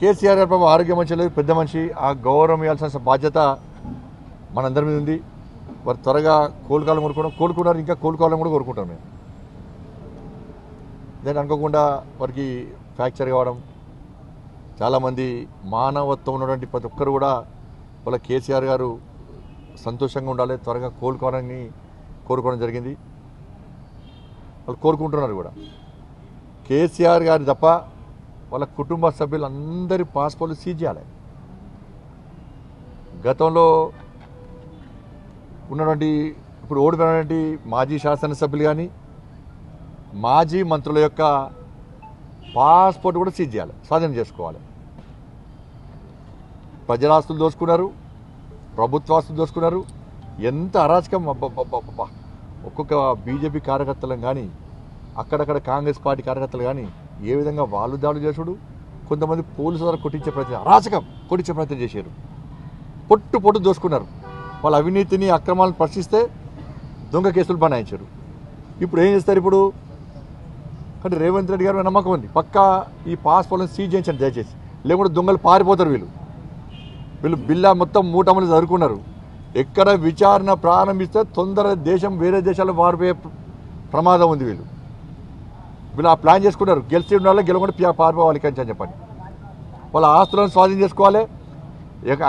కేసీఆర్ గారు పాపం ఆరోగ్య మంచి లేదు పెద్ద మనిషి. ఆ గౌరవం ఇవ్వాల్సిన బాధ్యత మనందరి మీద ఉంది. వారు త్వరగా కోలుకోవాలని కోరుకోవడం కోలుకున్నారు ఇంకా కోలుకోవాలని కూడా కోరుకుంటాం మేము. దాన్ని అనుకోకుండా వారికి ఫ్రాక్చర్ కావడం చాలామంది మానవత్వం ఉన్నటువంటి ప్రతి ఒక్కరు కూడా వాళ్ళ కేసీఆర్ గారు సంతోషంగా ఉండాలి త్వరగా కోలుకోవాలని కోరుకోవడం జరిగింది. వాళ్ళు కోరుకుంటున్నారు కూడా. కేసీఆర్ గారి తప్ప వాళ్ళ కుటుంబ సభ్యులందరి పాస్పోర్ట్లు సీజ్ చేయాలి. గతంలో ఉన్నటువంటి ఇప్పుడు ఓడిపోయినటువంటి మాజీ శాసనసభ్యులు కానీ మాజీ మంత్రుల యొక్క పాస్పోర్ట్ కూడా సీజ్ చేయాలి స్వాధీనం చేసుకోవాలి. ప్రజలాస్తులు దోచుకున్నారు ప్రభుత్వాస్తులు దోచుకున్నారు ఎంత అరాచకం ఒక్కొక్క బీజేపీ కార్యకర్తలను కానీ అక్కడక్కడ కాంగ్రెస్ పార్టీ కార్యకర్తలు కానీ ఏ విధంగా వాళ్ళు దాడులు చేసుడు కొంతమంది పోలీసు ద్వారా కొట్టించే ప్రయత్నం అరాచకం కొట్టించే ప్రయత్నం చేశారు. పొట్టు పొట్టు దోసుకున్నారు. వాళ్ళ అవినీతిని అక్రమాలను ప్రశ్నిస్తే దొంగ కేసులు బనాయించారు. ఇప్పుడు ఏం చేస్తారు ఇప్పుడు? అంటే రేవంత్ రెడ్డి గారి నమ్మకం ఉంది. పక్కా ఈ పాస్ పాస్పోర్ట్లను సీజ్ చేయించండి దయచేసి. లేకుంటే దొంగలు పారిపోతారు వీళ్ళు. వీళ్ళు బిల్లా మొత్తం మూటమని చదువుకున్నారు ఎక్కడ విచారణ ప్రారంభిస్తే తొందర దేశం వేరే దేశాలు మారిపోయే ప్రమాదం ఉంది వీళ్ళు. వీళ్ళు ఆ ప్లాన్ చేసుకున్నారు గెలిచి ఉండాలి గెలవకుండా పారిపోవాలి కంచి అని చెప్పండి వాళ్ళ ఆస్తులను స్వాధీనం చేసుకోవాలి.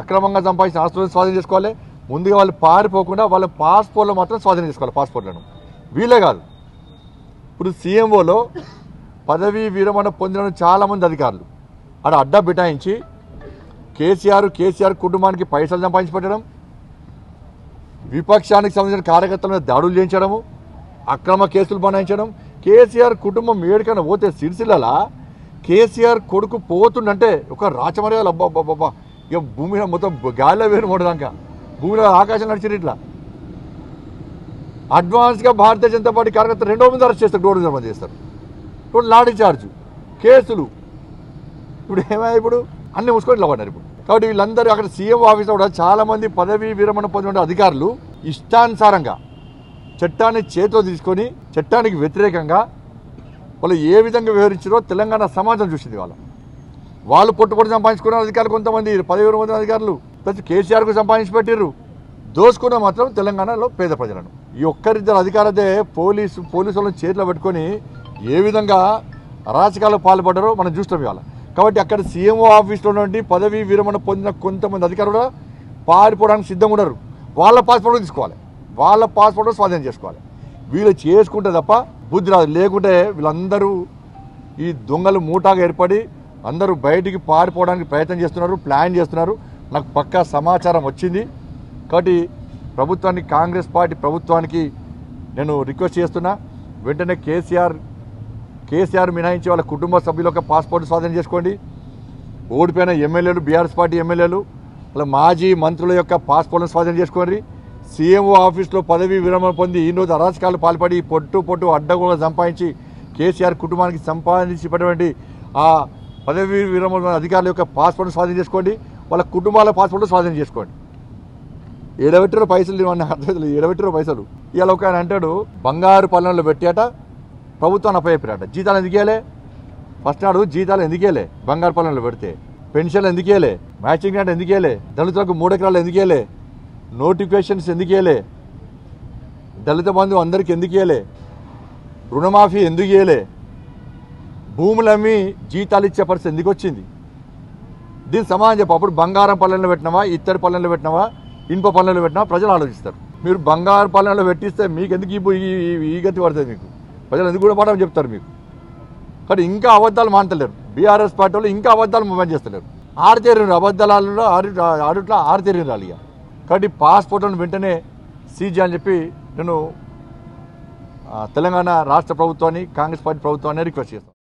అక్రమంగా సంపాదించిన ఆస్తులను స్వాధీనం చేసుకోవాలి. ముందుగా వాళ్ళు పారిపోకుండా వాళ్ళ పాస్పోర్ట్లో మాత్రం స్వాధీనం చేసుకోవాలి పాస్పోర్ట్లను. వీళ్ళే కాదు. ఇప్పుడు సీఎంఓలో పదవీ విరమణ పొందిన చాలామంది అధికారులు. అక్కడ అడ్డా బిటాయించి కేసీఆర్ కేసీఆర్ కుటుంబానికి పైసలు సంపాదించి పెట్టడం విపక్షానికి సంబంధించిన కార్యకర్తల మీద దాడులు చేయించడము అక్రమ కేసులు బనాయించడం కేసీఆర్ కుటుంబం ఏడికైనా పోతే సిరిసిల్లలా కేసీఆర్ కొడుకు పోతుండంటే ఒక రాచమర్యాలు అబ్బా అబ్బా అబ్బా ఇక భూమి మొత్తం గాలిలో వేరు మూడదాక భూమిలో ఆకాశం నడిచిరు ఇట్లా. అడ్వాన్స్గా భారతీయ జనతా పార్టీ కార్యకర్త రెండో మంది అరెస్ట్ చేస్తారు డోర్ నిర్మాణం చేస్తారు. ఇప్పుడు లాఠీ చార్జ్ కేసులు. ఇప్పుడు ఏమయ్యా ఇప్పుడు? అన్ని మూసుకొని ఇట్లా పడ్డారు ఇప్పుడు. కాబట్టి వీళ్ళందరూ అక్కడ సీఎం ఆఫీస్లో కూడా చాలామంది పదవీ విరమణ పొందిన అధికారులు ఇష్టానుసారంగా చట్టాన్ని చేతిలో తీసుకొని చట్టానికి వ్యతిరేకంగా వాళ్ళు ఏ విధంగా వివరించారో తెలంగాణ సమాజం చూసింది వాళ్ళు. వాళ్ళు పొట్టుపొట్టు సంపాదించుకున్న అధికారులు కొంతమంది పదవి మంది అధికారులు. ప్రతి కేసీఆర్కు సంపాదించి పెట్టిర్రు. దోసుకున్న మాత్రం తెలంగాణలో పేద ప్రజలను. ఈ ఒక్కరిద్దరు అధికారదే పోలీసు పోలీసు వాళ్ళని చేతిలో పెట్టుకొని ఏ విధంగా అరాచకాలకు పాల్పడ్డారో మనం చూస్తాం ఇవాళ. కాబట్టి అక్కడ సీఎంఓ ఆఫీస్లో నుండి పదవీ విరమణ పొందిన కొంతమంది అధికారులు పారిపోవడానికి సిద్ధంగా ఉన్నారు. వాళ్ళ పాస్పోర్ట్ తీసుకోవాలి. వాళ్ళ పాస్పోర్ట్ స్వాధీనం చేసుకోవాలి. వీళ్ళు చేసుకుంటే తప్ప బుద్ధి రాదు. లేకుంటే వీళ్ళందరూ ఈ దొంగలు మూటాగా ఏర్పడి అందరూ బయటికి పారిపోవడానికి ప్రయత్నం చేస్తున్నారు ప్లాన్ చేస్తున్నారు. నాకు పక్కా సమాచారం వచ్చింది. కాబట్టి ప్రభుత్వానికి కాంగ్రెస్ పార్టీ ప్రభుత్వానికి నేను రిక్వెస్ట్ చేస్తున్నా వెంటనే కేసీఆర్ కేసీఆర్ మినాయించి వాళ్ళ కుటుంబ సభ్యుల యొక్క పాస్పోర్ట్ స్వాధీనం చేసుకోండి. ఓడిపోయిన ఎమ్మెల్యేలు బీఆర్ఎస్ పార్టీ ఎమ్మెల్యేలు వాళ్ళ మాజీ మంత్రుల యొక్క పాస్పోర్ట్ను స్వాధీనం చేసుకోండి. సీఎంఓ ఆఫీస్లో పదవి విరమణ పొంది ఈ రోజు అరాచకాలు పాల్పడి పొట్టు పొట్టు అడ్డగోలు సంపాదించి కేసీఆర్ కుటుంబానికి సంపాదించినటువంటి ఆ పదవి విరమణ అధికారుల యొక్క పాస్పోర్ట్ స్వాధీనం చేసుకోండి. వాళ్ళ కుటుంబాల పాస్పోర్ట్ స్వాధీనం చేసుకోండి. ఏడబెట్టిన పైసలు అర్థం లేదు. పైసలు. ఇవాళ ఒక ఆయన అంటాడు బంగారు పల్లెంలో పెట్టాట ప్రభుత్వాన్ని అప్పచెప్పారట. జీతాలు ఎందుకేలే ఫస్ట్ నాడు జీతాలు ఎందుకేలే బంగారు పల్లెంలో పెడితే. పెన్షన్లు ఎందుకేలే మ్యాచింగ్ గ్రాంట్ ఎందుకేలే దళితులకు మూడెకరాలు ఎందుకేలే నోటిఫికేషన్స్ ఎందుకు ఇవ్వలే దళిత బంధు అందరికి ఎందుకు ఇవ్వలే రుణమాఫీ ఎందుకు ఇవ్వలే భూములు అమ్మి జీతాలు ఇచ్చే పరిస్థితి ఎందుకు వచ్చింది? దీని సమాధానం చెప్పు. అప్పుడు బంగారం పల్లెల్లో పెట్టినావా? ఇత్తడి పల్లెల్లో పెట్టినావా? ఇనుప పల్లెల్లో పెట్టినా ప్రజలు ఆలోచిస్తారు. మీరు బంగారు పల్లెల్లో పెట్టిస్తే మీకు ఎందుకు ఈ ఈ- గతి పడుతుంది మీకు? ప్రజలు ఎందుకు కూడా పడమని చెప్తారు మీకు? కానీ ఇంకా అబద్ధాలు మాంటలేరు. బీఆర్ఎస్ పార్టీ వాళ్ళు ఇంకా అబద్ధాలు మూమెంట్ చేస్తలేరు. ఆరుతేరిన అబద్ధాలలో ఆరు ఆరుట్లా ఆరుతేరిన రాలి రాలిగా. కాబట్టి పాస్పోర్ట్లను వెంటనే సీజ్ అని చెప్పి నేను తెలంగాణ రాష్ట్ర ప్రభుత్వాన్ని కాంగ్రెస్ పార్టీ ప్రభుత్వాన్ని రిక్వెస్ట్ చేస్తాను.